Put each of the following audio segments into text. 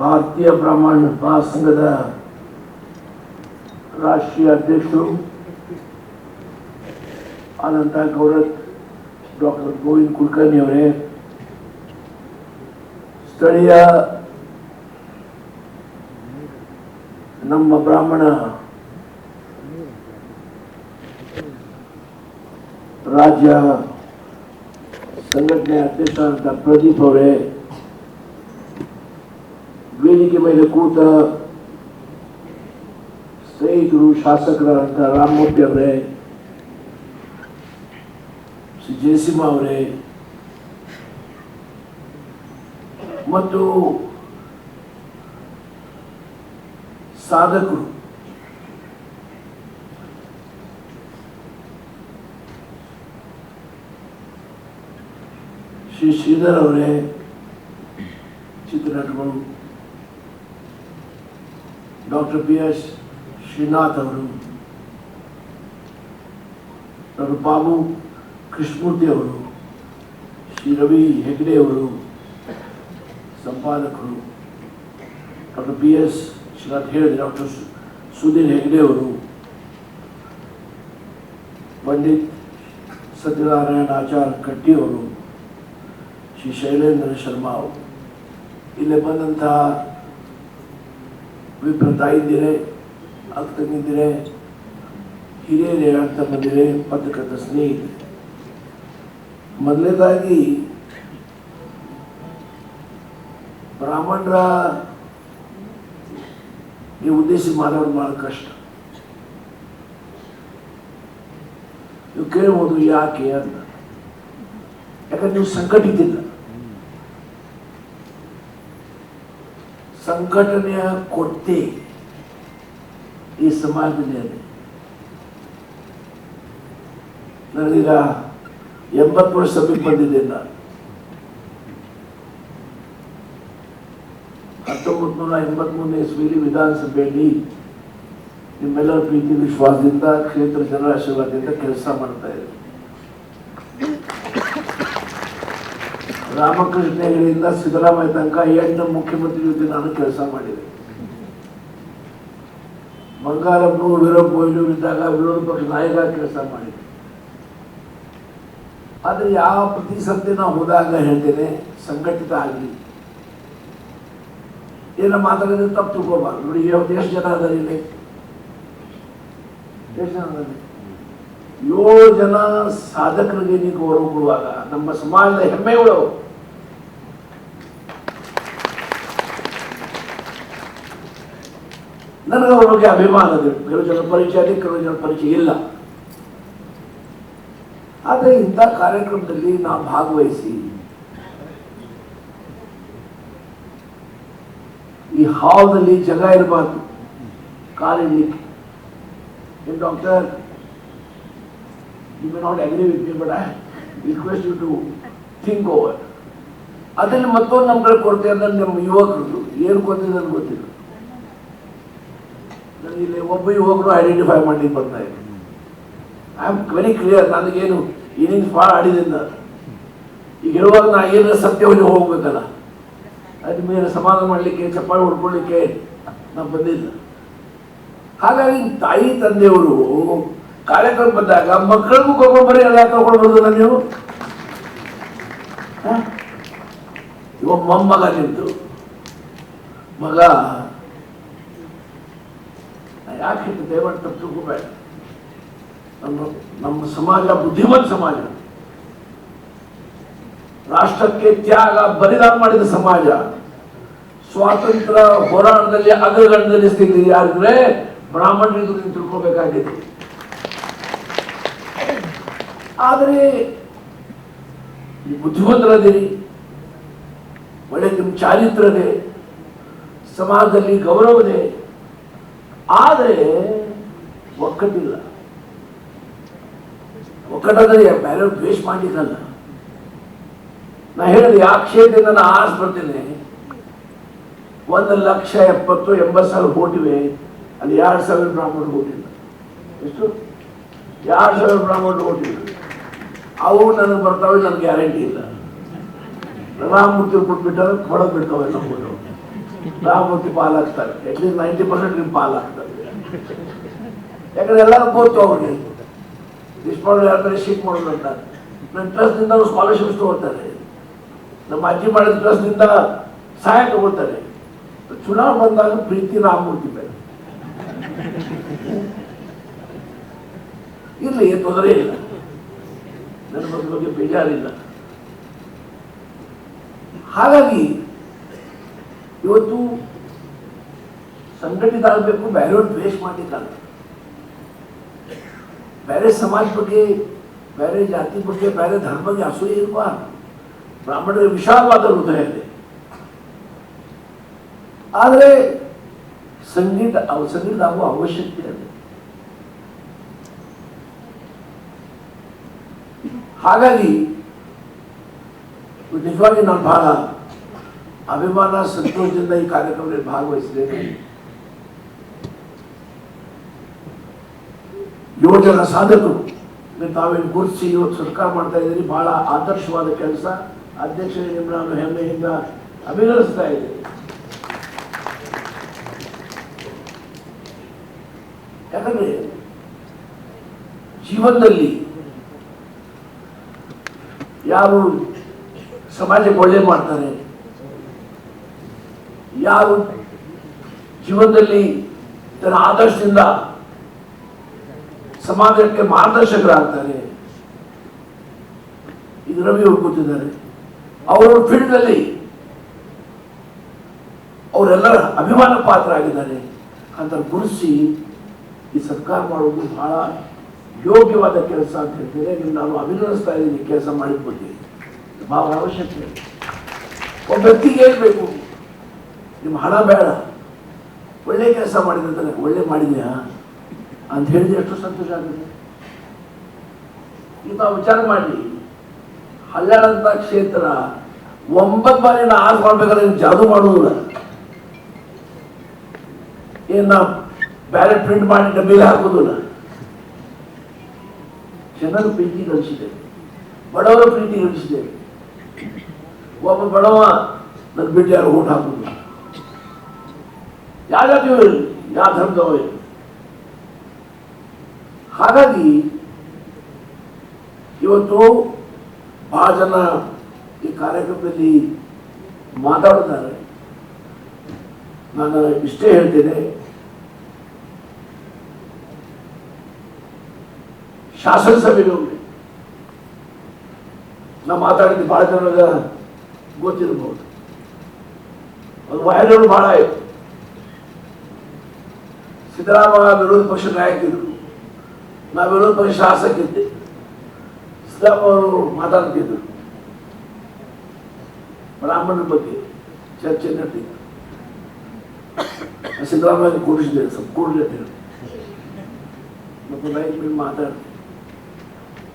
ಭಾರತೀಯ ಬ್ರಾಹ್ಮಣ ಮಹಾಸಂಘದ ರಾಷ್ಟ್ರೀಯ ಅಧ್ಯಕ್ಷರು ಆದಂಥ ಗೌರವ್ ಡಾಕ್ಟರ್ ಗೋವಿಂದ್ ಕುಲಕರ್ಣಿ ಅವರೇ ಸ್ಥಳೀಯ ನಮ್ಮ ಬ್ರಾಹ್ಮಣ ರಾಜ್ಯ ಸಂಘಟನೆ ಅಧ್ಯಕ್ಷರಾದಂಥ ಪ್ರದೀಪ್ ಅವರೇ ವೇದಿಕೆ ಮೇಲೆ ಕೂತ ಸ್ನೇಹಿತರು ಶಾಸಕರಾದಂಥ ರಾಮಮೂರ್ತಿ ಅವರೇ, ಶ್ರೀ ಜಯಸಿಂಹ ಅವರೇ, ಮತ್ತು ಸಾಧಕರು. ಶ್ರೀ ಶ್ರೀಧರ್ ಅವರೇ, ಚಿತ್ರನಟರು. ಡಾಕ್ಟರ್ ಪಿ ಎಸ್ ಶ್ರೀನಾಥ್ ಅವರು, ಡಾಕ್ಟರ್ ಬಾಬು ಕೃಷ್ಣಮೂರ್ತಿ ಅವರು, ಶ್ರೀ ರವಿ ಹೆಗ್ಡೆ ಅವರು, ಸಂಪಾದಕರು. ಡಾಕ್ಟರ್ ಪಿ ಎಸ್ ಶ್ರೀನಾಥ್ ಹೇಳಿದೆ ಡಾಕ್ಟರ್ ಸುಧೀರ್ ಹೆಗ್ಡೆ ಅವರು, ಪಂಡಿತ್ ಸತ್ಯನಾರಾಯಣ ಆಚಾರ್ ಕಟ್ಟಿ ಅವರು, ಶ್ರೀ ಶೈಲೇಂದ್ರ ಶರ್ಮಾ ಅವರು. ಇಲ್ಲಿ ಬಂದಂತಹ ವಿಪ್ರ ತಾಯಿಂದಿರೆ ಅಕ್ಕ ತಂಗಿದ್ದೀರಿ ಹಿರಿಯರೇ ಅಂತ ಬಂದಿದೆ ಪತ್ರಕರ್ತ ಸ್ನೇಹಿತರೆ. ಮೊದಲನೇದಾಗಿ, ಬ್ರಾಹ್ಮಣರ ಈ ಉದ್ದೇಶ ಮಾತಾಡೋದು ಬಹಳ ಕಷ್ಟ. ನೀವು ಕೇಳ್ಬೋದು ಯಾಕೆ ಅಂತ. ಯಾಕಂದ್ರೆ ನೀವು ಸಂಘಟಿತಿಲ್ಲ ಸಂಘಟನೆಯ ಕೊರತೆ ಈ ಸಮಾಜದಲ್ಲಿ ಇದೆ ನನಗೀಗ ಎಂಬತ್ತು ವರ್ಷ ಸಮೀಪ ಬಂದಿದ್ದೇನೆ ನಾನು ಹತ್ತೊಂಬತ್ತು ನೂರ ಎಂಬತ್ಮೂರನೇ ಇಸ್ವಿಲಿ ವಿಧಾನಸಭೆಯಲ್ಲಿ ನಿಮ್ಮೆಲ್ಲರ ಪ್ರೀತಿ ವಿಶ್ವಾಸದಿಂದ ಕ್ಷೇತ್ರ ಜನರ ಆಶೀರ್ವಾದದಿಂದ ಕೆಲಸ ಮಾಡ್ತಾ ಇದ್ದೆ ರಾಮಕೃಷ್ಣ ಹೆಗಡೆಯಿಂದ ಸಿದ್ದರಾಮಯ್ಯ ತನಕ ಎಂಟು ಮುಖ್ಯಮಂತ್ರಿ ಜೊತೆ ನಾನು ಕೆಲಸ ಮಾಡಿದೆ. ಬಂಗಾರಪ್ಪನು ವಿರೋಧ ಕೊಹ್ಲಿ ಇದ್ದಾಗ ವಿರೋಧ ಪಕ್ಷ ನಾಯಕ ಕೆಲಸ ಮಾಡಿದೆ. ಆದರೆ ಯಾವ ಪ್ರತಿಸಂತೆ ನಾವು ಹೋದಾಗ ಹೇಳ್ತೇನೆ, ಸಂಘಟಿತ ಆಗಲಿ. ಏನ ಮಾತಾಡಿದ್ರೆ ತಪ್ಪು ತಿಳ್ಕೊಬಾರ್ದು ನೋಡಿ ಎಷ್ಟು ಜನ ಅದಾರೆ ಎಷ್ಟು ಜನ ಏಳು ಜನ ಸಾಧಕರಿಗೆ ನೀವು ಗೌರವ ಕೊಡುವಾಗ ನಮ್ಮ ಸಮಾಜದ ಹೆಮ್ಮೆಗಳು ನನಗೆ ಅವ್ರ ಬಗ್ಗೆ ಅಭಿಮಾನ ಇದೆ ಕೆಲವು ಜನ ಪರಿಚಯ ಇದೆ ಕೆಲವು ಜನ ಪರಿಚಯ ಇಲ್ಲ. ಆದರೆ ಇಂಥ ಕಾರ್ಯಕ್ರಮದಲ್ಲಿ ನಾವು ಭಾಗವಹಿಸಿ, ಈ ಹಾಲ್ನಲ್ಲಿ ಜಾಗ ಇರಬಾರ್ದು ಕಾಲಿಡ್ಲಿಕ್ಕೆ doctor? You may not agree with me but I request you to think over ಅದರಲ್ಲಿ ಮತ್ತೊಂದು ನಮ್ಮ ಕಡೆ ನಮ್ಮ ಯುವಕರು ಏನು ಕೊರತೆ ನನಗೆ ಗೊತ್ತಿಲ್ಲ. ಇಲ್ಲಿ ಒಬ್ಬ ಯುವಕರು ಐಡೆಂಟಿಫೈ ಮಾಡ್ಲಿಕ್ಕೆ ಬರ್ತಾ ಇದೆ ಐ ಆಮ್ ವೆರಿ ಕ್ಲಿಯರ್ ನನಗೇನು ಇನ್ನಿಂಗ್ಸ್ ಭಾಳ ಆಡಿದಿಂದ ಈಗ ಇರುವಾಗ ನಾ ಏನು ಸತ್ಯವಾಗಿ ಹೋಗ್ಬೇಕಲ್ಲ, ಅದ್ರ ಮೇಲೆ ಸಮಾಧಾನ ಮಾಡಲಿಕ್ಕೆ, ಚಪ್ಪಾಳೆ ಹೊಡ್ಕೊಳ್ಳಿಕ್ಕೆ ನಾವು ಬಂದಿಲ್ಲ. ಹಾಗಾಗಿ ತಾಯಿ, ತಂದೆಯವರು ಕಾರ್ಯಕ್ರಮ ಬಂದಾಗ ಮಕ್ಕಳಿಗೂ ಕೊಬ್ಬರಿ ಎಲ್ಲ ತಗೊಳ್ಬೋದಲ್ಲ ನೀವು? ಇವ ಮೊಮ್ಮಗ ನಿಂತು. ಮಗ ಯಾಕೆ ದಯವಿಟ್ಟು ತಪ್ಪು ತಿಳ್ಕೊಬೇಡ ನಮ್ಮ ನಮ್ಮ ಸಮಾಜ ಬುದ್ಧಿವಂತ ಸಮಾಜ. ರಾಷ್ಟ್ರಕ್ಕೆ ತ್ಯಾಗ, ಬಲಿದಾನ ಮಾಡಿದ ಸಮಾಜ. ಸ್ವಾತಂತ್ರ್ಯ ಹೋರಾಟದಲ್ಲಿ ಅಗ್ರಗಣದಲ್ಲಿ ಸ್ಥಿತಿ ಯಾರಿದ್ರೆ ಬ್ರಾಹ್ಮಣರಿಗೂ ತಿಳ್ಕೊಬೇಕಾಗಿದೆ ಆದರೆ ಈ ಬುದ್ಧಿವಂತರದಿರಿ ಒಳ್ಳೆ ನಿಮ್ಮ ಚಾರಿತ್ರದೆ, ಸಮಾಜದಲ್ಲಿ ಗೌರವದೆ ಆದರೆ ಒಕ್ಕಟ್ಟಿಲ್ಲ. ಒಕ್ಕಟ್ಟದಲ್ಲಿ ಬೇರೆ ದ್ವೇಷ ಮಾಡಿದ್ದಲ್ಲ ನಾ ಹೇಳಿದ್ರೆ ಯಾವ ಕ್ಷೇತ್ರದಿಂದ ನಾನು ಆರಿಸ್ ಬರ್ತೀನಿ ಒಂದು ಲಕ್ಷ ಎಪ್ಪತ್ತು, ಎಂಬತ್ತು ಸಾವಿರ ಕೋಟಿವೆ ಅಲ್ಲಿ ಎರಡು ಸಾವಿರ ಬ್ರಾಹ್ಮಣರು ಓಟಿಲ್ಲ ಎಷ್ಟು? ಎರಡು ಸಾವಿರ ಬ್ರಾಹ್ಮಣರು ಓಟಿಲ್ಲ ಅವು ನನಗೆ ಬರ್ತಾವೆ, ನನಗೆ ಗ್ಯಾರಂಟಿ ಇಲ್ಲ. ರಾಮಮೂರ್ತಿ ಕೊಟ್ಬಿಟ್ಟು ಕೊಡೋದು ಬಿಡ್ತಾವೆ, ನಮ್ಮ ರಾಮಮೂರ್ತಿ ಪಾಲಾಗ್ತಾರೆ. ಅಟ್ಲೀಸ್ಟ್ ನೈಂಟಿ ಪರ್ಸೆಂಟ್ ಪಾಲ್ ಪಾಲಾಗ್ತಾರೆ ಯಾಕಂದ್ರೆ ಎಲ್ಲರೂ ಗೊತ್ತು ಅವ್ರಿಗೆ. ಯಾರ ಮೇಲೆ ಶೀಟ್ ಮಾಡೋದು ಅಂತ. ನನ್ನ ಟ್ರಸ್ಟ್ನಿಂದ ಅವ್ರು ಸ್ಕಾಲರ್ಶಿಪ್ಸ್ ತಗೋತಾರೆ. ನಮ್ಮ ಅಜ್ಜಿ ಮಾಡಿದ ಟ್ರಸ್ಟ್ನಿಂದ ಸಹಾಯ ತಗೋತಾರೆ. ಚುನಾವಣೆ ಬಂದಾಗ ಪ್ರೀತಿ ರಾಮಮೂರ್ತಿ ಮೇಲೆ. ಇರಲಿ ತೊಂದರೆ ಇಲ್ಲ. ನನ್ನ ಬಗ್ಗೆ ಬೇಜಾರಿಲ್ಲ. ಹಾಗಾಗಿ ಇವತ್ತು ಸಂಘಟಿತ ಆಗಬೇಕು ಬೇರೆಯವ್ರು ದ್ವೇಷ ಮಾಡಲಿಕ್ಕಲ್ಲ ಬೇರೆ ಸಮಾಜ ಬಗ್ಗೆ, ಬೇರೆ ಜಾತಿ ಬಗ್ಗೆ, ಬೇರೆ ಧರ್ಮ ಬಗ್ಗೆ ಅಸೂಯೆ ಇಲ್ವಾ ಬ್ರಾಹ್ಮಣರಿಗೆ ವಿಶಾಲವಾದ ಹೃದಯ ಇದೆ. ಆದರೆ ಸಂಗೀತ ಅವ ಸಂಗೀತ ಆಗುವ ಅವಶ್ಯಕತೆ ಇದೆ. ಹಾಗಾಗಿ, ನಿಜವಾಗಿ ನಾನು ಬಹಳ ಅಭಿಮಾನ ಸಂತೋಷದಿಂದ ಈ ಕಾರ್ಯಕ್ರಮದಲ್ಲಿ ಭಾಗವಹಿಸಿದ್ದೇನೆ ಯುವಜನ ಸಾಧಕರು ತಾವೇನು ಗುರುತಿಸಿ ಇವತ್ತು ಸರ್ಕಾರ ಮಾಡ್ತಾ ಇದ್ದೀರಿ, ಬಹಳ ಆದರ್ಶವಾದ ಕೆಲಸ. ಅಧ್ಯಕ್ಷರೇ, ನಿಮ್ಮ ನಾನು ಹೆಮ್ಮೆಯಿಂದ ಅಭಿನಂದಿಸ್ತಾ ಇದ್ದೀನಿ. ಯಾಕಂದ್ರೆ ಜೀವನದಲ್ಲಿ ಯಾರು ಸಮಾಜಕ್ಕೆ ಒಳ್ಳೆ ಮಾಡ್ತಾರೆ ಯಾರು? ಜೀವನದಲ್ಲಿ ತನ್ನ ಆದರ್ಶದಿಂದ ಸಮಾಜಕ್ಕೆ ಮಾರ್ಗದರ್ಶಕರಾಗ್ತಾರೆ. ಇದು ರವಿ ಅವರು ಕೂತಿದ್ದಾರೆ. ಅವರ ಫೀಲ್ಡ್ನಲ್ಲಿ ಅವರೆಲ್ಲರ ಅಭಿಮಾನ ಪಾತ್ರ ಆಗಿದ್ದಾರೆ ಅಂತ ಗುರುಸಿ ಈ ಸರ್ಕಾರ ಮಾಡುವುದು ಬಹಳ ಯೋಗ್ಯವಾದ ಕೆಲಸ ಅಂತ ಹೇಳ್ತೇನೆ. ನೀವು ನಾನು ಅಭಿನಂದಿಸ್ತಾ ಇದ್ದೀನಿ. ಕೆಲಸ ಬಗ್ಗೆ ಬಹಳ ಅವಶ್ಯಕತೆ. ಒಬ್ಬ ವ್ಯಕ್ತಿಗೆ ಹೇಳ್ಬೇಕು. ನಿಮ್ಮ ಹಣ ಬೇಡ. ಒಳ್ಳೆ ಕೆಲಸ ಮಾಡಿದ್ರೆ ಒಳ್ಳೆ ಮಾಡಿದ್ಯಾ? ಅಂತ ಹೇಳಿದ್ರೆ ಎಷ್ಟು ಸಂತೋಷ ಆಗುತ್ತೆ. ನೀವು ವಿಚಾರ ಮಾಡಿ. ಹಲ್ಯಾಡಂತ ಕ್ಷೇತ್ರ ಒಂಬತ್ತು ಬಾರಿ ನಾ ಆರು ಮಾಡ್ಬೇಕಾದ್ರೆ ಜಾದು ಮಾಡುವುದಿಲ್ಲ ಏನ ಬ್ಯಾಲೆಟ್ ಪ್ರಿಂಟ್ ಮಾಡಿ ಡಬ್ಬಿಗೆ ಹಾಕುವುದಿಲ್ಲ ಜನರು ಪ್ರೀತಿ ಗಳಿಸಿದೆ. ಬಡವರ ಪ್ರೀತಿ ಗಳಿಸಿದೆ. ಒಬ್ಬ ಬಡವ ನನ್ನ ಬಿಟ್ಟು ಯಾರು ಓಟ್ ಯಾವ ಜಾತಿಯವರು ಇರಲಿ ಯಾವ ಧರ್ಮದವರು? ಹಾಗಾಗಿ ಇವತ್ತು ಬಹಳ ಜನ ಈ ಕಾರ್ಯಕ್ರಮದಲ್ಲಿ ಮಾತಾಡ್ತಾರೆ ನಾನು ಇಷ್ಟೇ ಹೇಳ್ತೇನೆ. ಶಾಸನಸಭೆಗೆ ಒಮ್ಮೆ ನಾ ಮಾತಾಡಿದ್ದು ಬಹಳ ಜನಗ ಗೊತ್ತಿರಬಹುದು. ಅದು ವೈರಲ್ ಬಹಳ ಆಯ್ತು. ಸಿದ್ದರಾಮಯ್ಯ ವಿರೋಧ ಪಕ್ಷ ನಾಯಕರು ನಾವು ವಿರೋಧ ಪಕ್ಷ ಶಾಸಕಿದ್ದೆ ಸಿದ್ದರಾಮಯ್ಯವರು ಮಾತಾಡ್ತಿದ್ದರು ಬ್ರಾಹ್ಮಣರ ಬಗ್ಗೆ ಚರ್ಚೆ ನಡೆದಿತ್ತು. ಸಿದ್ದರಾಮಯ್ಯ ಕೂಡಿಸಿದೆ ಸ್ವಲ್ಪ ಕೂಡಲೇ ಮತ್ತು ಲೈಫ್ ಮೇಲೆ ಮಾತಾಡಿದೆ.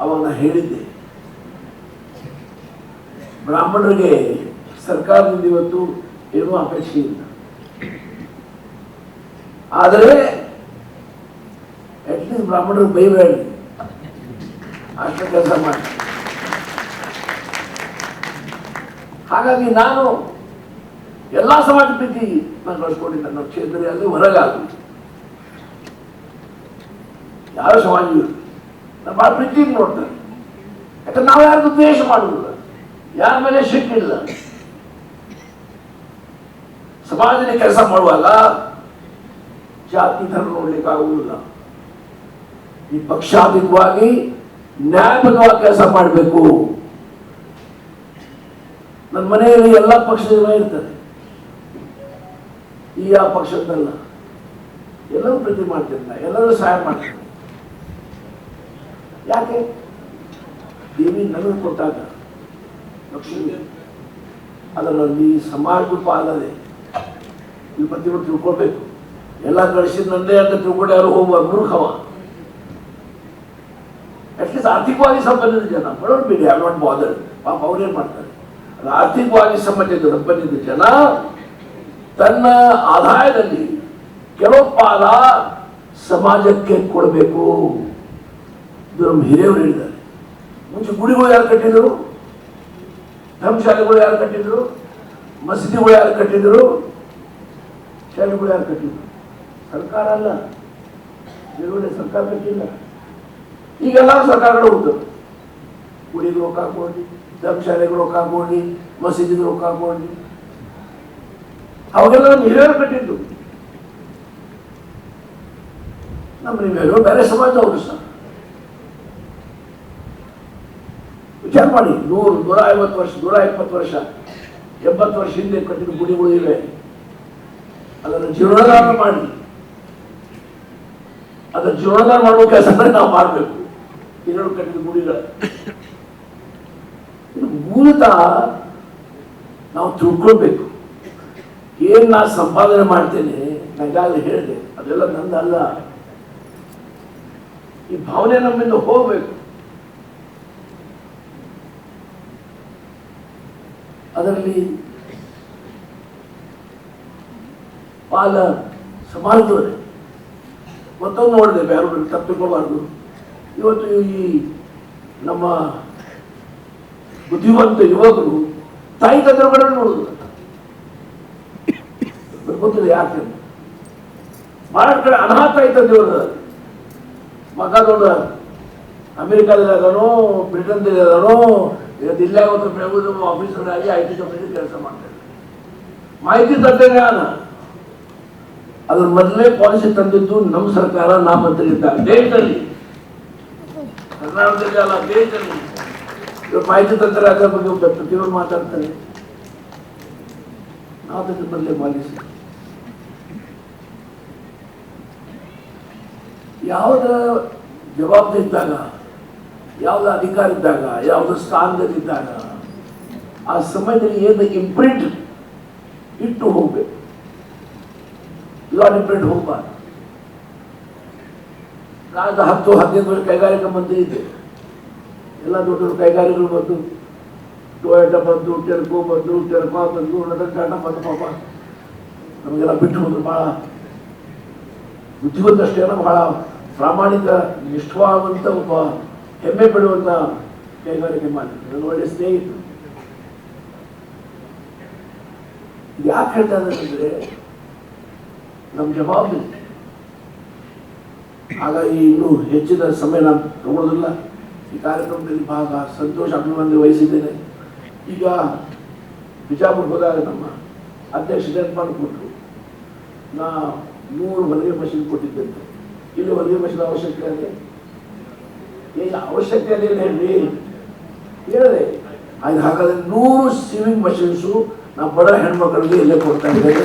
ಅವಾಗ ನಾನು ಹೇಳಿದ್ದೆ, ಬ್ರಾಹ್ಮಣರಿಗೆ ಸರ್ಕಾರದಿಂದ ಇವತ್ತು ಏನೂ ಅಪೇಕ್ಷೆ ಇಲ್ಲ. ಆದರೆ ಅಟ್ಲೀಸ್ಟ್ ಬ್ರಾಹ್ಮಣರು ಬೈಬೇಡಿ. ಅಷ್ಟು ಕೆಲಸ ಮಾಡಿ. ಹಾಗಾಗಿ ನಾನು ಎಲ್ಲ ಸಮಾಜ ಪ್ರೀತಿ ನಾನು ಕಳ್ಸ್ಕೊಂಡಿದ್ದೆ ನಮ್ಮ ಕ್ಷೇತ್ರದಲ್ಲಿ ಹೊರಗಾಗಲಿ ಯಾರು ಸಮಾಜ ನಾನು ಭಾಳ ಪ್ರೀತಿ ನೋಡ್ತಾರೆ ಯಾಕಂದ್ರೆ ನಾವು ಯಾರು ದ್ವೇಷ ಮಾಡುವುದಿಲ್ಲ. ಯಾರ ಮೇಲೆ ಸಿಕ್ಕಿಲ್ಲ ಸಮಾಜದಲ್ಲಿ ಕೆಲಸ ಮಾಡುವಾಗ ಜಾತಿ ಧರ್ಮ ನೋಡ್ಲಿಕ್ಕೆ ಆಗುವುದಿಲ್ಲ. ಈ ಪಕ್ಷಾತೀತವಾಗಿ ನ್ಯಾಯಬದ್ಧವಾಗಿ ಕೆಲಸ ಮಾಡಬೇಕು. ನನ್ನ ಮನೆಯಲ್ಲಿ ಎಲ್ಲ ಪಕ್ಷದ ಜನ ಇರ್ತಾರೆ. ಈ ಆ ಪಕ್ಷದಲ್ಲ ಎಲ್ಲರೂ ಪ್ರೀತಿ ಮಾಡ್ತಿರ್ತಾರೆ, ಎಲ್ಲರೂ ಸಹಾಯ ಮಾಡ್ತಾರೆ ಯಾಕೆ? ದೇವಿ ನನಗೆ ಕೊಟ್ಟಾಗ ಲಕ್ಷ್ಮಿ, ಅದರಲ್ಲಿ ಸಮಾಜ ರೂಪ ಅಲ್ಲದೆ ಈ ಪ್ರತಿಯೊಂದು ತಿಳ್ಕೊಳ್ಬೇಕು. ಎಲ್ಲ ಗಳಿಸಿದ ನಂದೇ ಅಂತ ತಿಳ್ಕೊಂಡು ಯಾರು ಹೋಗುವ? ಮೂರ್ಖವ. ಅಟ್ಲೀಸ್ಟ್ ಆರ್ಥಿಕವಾಗಿ ಸಂಬಂಧಿತ ಜನ. ಬಡವ್ರು ಬಿಡಿ ಐ ನಾಟ್ ಬಾದರ್ ಪಾಪ ಅವ್ರೇನ್ ಮಾಡ್ತಾರೆ? ಅದು ಆರ್ಥಿಕವಾಗಿ ಸಂಬಂಧಿತ ಸಂಬಂಧಿತ ಜನ ತನ್ನ ಆದಾಯದಲ್ಲಿ ಕೆಲವು ಪಾಲ ಸಮಾಜಕ್ಕೆ ಕೊಡಬೇಕು ಇದು ನಮ್ಮ ಹಿರಿಯವರು ಹೇಳಿದ್ದಾರೆ. ಮುಂಚೆ ಗುಡಿಗಳು ಯಾರು ಕಟ್ಟಿದ್ರು? ಧರ್ಮಶಾಲೆಗಳು ಯಾರು ಕಟ್ಟಿದ್ರು? ಮಸೀದಿಗಳು ಯಾರು ಕಟ್ಟಿದ್ರು? ಶಾಲೆಗಳು ಯಾರು ಕಟ್ಟಿದ್ರು? ಸರ್ಕಾರ ಅಲ್ಲ. ಬೇರೆ ಸರ್ಕಾರ ಕಟ್ಟಿಲ್ಲ. ಈಗೆಲ್ಲ ಸರ್ಕಾರಗಳು ಉಂಟು. ಗುಡಿಗೆ ರೊಕ್ಕ ಹಾಕೊಂಡು ಧರ್ಮಶಾಲೆಗೆ ರೊಕ್ಕ ಹಾಕೊಂಡು ಮಸೀದಿಗೆ ರೊಕ್ಕ ಹಾಕೊಂಡು ಅವಾಗೆಲ್ಲ ನೀವೇ ಕಟ್ಟಿದ್ದು. ನಮ್ಮ ಹಿರಿಯರು ಬೇರೆ ಸಮಾಜದವರು ಸರ್ ವಿಚಾರ ಮಾಡಿ, ನೂರು, ನೂರ ಐವತ್ತು ವರ್ಷ, ನೂರ ಇಪ್ಪತ್ತು ವರ್ಷ, ಎಂಬತ್ತು ವರ್ಷ ಹಿಂದೆ ಕಟ್ಟಿದ ಗುಡಿಗಳು ಇವೆ. ಅದನ್ನು ಜೀರ್ಣೋದ್ಧಾರ ಮಾಡಿ. ಅದರ ಜೀರ್ಣೋದ್ಧಾರ ಮಾಡುವ ಕೆಲಸ ನಾವು ಮಾಡಬೇಕು. ಎರಡು ಕಟ್ಟಿದ ಮೂಡಿಲ್ಲ. ಮೂಲತ ನಾವು ತಿಳ್ಕೊಳ್ಬೇಕು. ಏನ್ ನಾ ಸಂಪಾದನೆ ಮಾಡ್ತೇನೆ ನನಗಾಗಲೇ ಹೇಳಿದೆ, ಅದೆಲ್ಲ ನಂದಲ್ಲ. ಈ ಭಾವನೆ ನಮ್ಮಿಂದ ಹೋಗ್ಬೇಕು. ಅದರಲ್ಲಿ ಪಾಲ ಸಮಾಜದವರೇ ಮತ್ತೊಂದು ನೋಡಿದೆ ಯಾರು ತಪ್ಪಿಕೊಳ್ಬಾರ್ದು ಇವತ್ತು ಈ ನಮ್ಮ ಬುದ್ಧಿವಂತ ಯುವಕರು ತಾಯಿ ತಂದೆಗಳು ನೋಡುದು ಗೊತ್ತಿಲ್ಲ ಯಾಕೆ. ಬಹಳ ಕಡೆ ಅನಾಥ ತಾಯಿ ತಂದೆಯವರು ಮಗ ದೊಡ್ಡ ಅಮೆರಿಕಾದಲ್ಲಿ ಅದಾನೋ ಬ್ರಿಟನ್ದಲ್ಲಿ ಅದಾನೋ ಇಲ್ಲೇ ಒಂದು ಆಫೀಸರ್ ಆಗಿ ಐ ಟಿ ಕಂಪನಿ ಕೆಲಸ ಮಾಡ್ತಾರೆ ಮಾಹಿತಿ ತಂತ್ರಜ್ಞಾನ ಅದ್ರ ಮೊದಲೇ ಪಾಲಿಸಿ ತಂದಿದ್ದು ನಮ್ಮ ಸರ್ಕಾರ ನಾ ಮಂತ್ರಿ ಇದ್ದಾಗ ದೇಶದಲ್ಲಿ. ಕರ್ನಾಟಕದಲ್ಲಿ ಅಲ್ಲ, ದೇಶದಲ್ಲಿ. ಇವ್ರು ಮಾಹಿತಿ ತಂತ್ರಜ್ಞಾನದ ಬಗ್ಗೆ ಪ್ರತಿಯೊಬ್ಬರು ಮಾತಾಡ್ತಾರೆ. ನಾವು ಅದಕ್ಕೆ ಮೊದಲೇ ಪಾಲಿಸಿ ಯಾವುದ ಜವಾಬ್ದಾರಿ ಇದ್ದಾಗ, ಯಾವುದ ಅಧಿಕಾರ ಇದ್ದಾಗ, ಯಾವುದ ಸ್ಥಾನದಲ್ಲಿದ್ದಾಗ, ಆ ಸಮಯದಲ್ಲಿ ಏನು ಇಂಪ್ರಿಂಟ್ ಇಟ್ಟು ಹೋಗ್ಬೇಕು. ಇವಾಗ ಇಂಪ್ರಿಂಟ್ ಹೋಗ್ಬಾರ್ದು ನಾನು ಹತ್ತು ಹದಿನೈದು ವರ್ಷ ಕೈಗಾರಿಕಾ ಮಂತ್ರಿ ಇದ್ದೆ ಎಲ್ಲ ದೊಡ್ಡ ದೊಡ್ಡ ಕೈಗಾರಿಕೆಗಳು ಬಂದು ಟೊಯೋಟಾ ಬಂದು ಟೆರ್ಕೋ ಬಂದು ಟೆರ್ಕೋ ಬಂದು ಟಾಟಾ ಬಂದು ಪಾಪ ನಮಗೆಲ್ಲ ಬಿಟ್ಟು ಹೋದ್ರು ಭಾಳ ಬುದ್ಧಿವಂತಷ್ಟೇ ಅಲ್ಲ ಬಹಳ ಪ್ರಾಮಾಣಿಕ ನಿಷ್ಠಾವಂತ ಒಬ್ಬ ಹೆಮ್ಮೆ ಪಡುವಂತ ಕೈಗಾರಿಕೆ ಮಾಡಿ ನನ್ನ ಒಳ್ಳೆ ಸ್ನೇಹಿತರು ಇದು ಯಾಕೆ ಹೇಳ್ತಾ ಇದ್ದಾರೆ ಅಂದ್ರೆ ನಮ್ಮ ಜವಾಬ್ದಾರಿ. ಹಾಗಾಗಿ ಇನ್ನೂ ಹೆಚ್ಚಿನ ಸಮಯ ನಾನು ತಗೊಳ್ಳೋದಿಲ್ಲ. ಈ ಕಾರ್ಯಕ್ರಮದಲ್ಲಿ ಭಾಗ ಸಂತೋಷ ಅಭಿಮಾನ ವಹಿಸಿದ್ದೇನೆ. ಈಗ ಬಿಜಾಪುರ ಹೋದಾಗ ನಮ್ಮ ಅಧ್ಯಕ್ಷ ನಿರ್ಮಾಣ ಕೊಟ್ಟರು. ನಾ ಮೂರು ಹೊಲಿಗೆ ಮಷಿನ್ ಕೊಟ್ಟಿದ್ದಂತೆ. ಇಲ್ಲಿ ಹೊಲಿಗೆ ಮಷೀನ್ ಅವಶ್ಯಕತೆ ಏನು ಅವಶ್ಯಕತೆ ಇಲ್ಲ ಹೇಳಿ. ಹೇಳಿದೆ ಅದು ಹಾಗಾದ್ರೆ ನೂರು ಸಿವಿಂಗ್ ಮಷಿನ್ಸು ನಮ್ಮ ಬಡ ಹೆಣ್ಮಕ್ಳಿಗೆ ಇಲ್ಲೇ ಕೊಡ್ತಾ ಇದ್ದೇನೆ.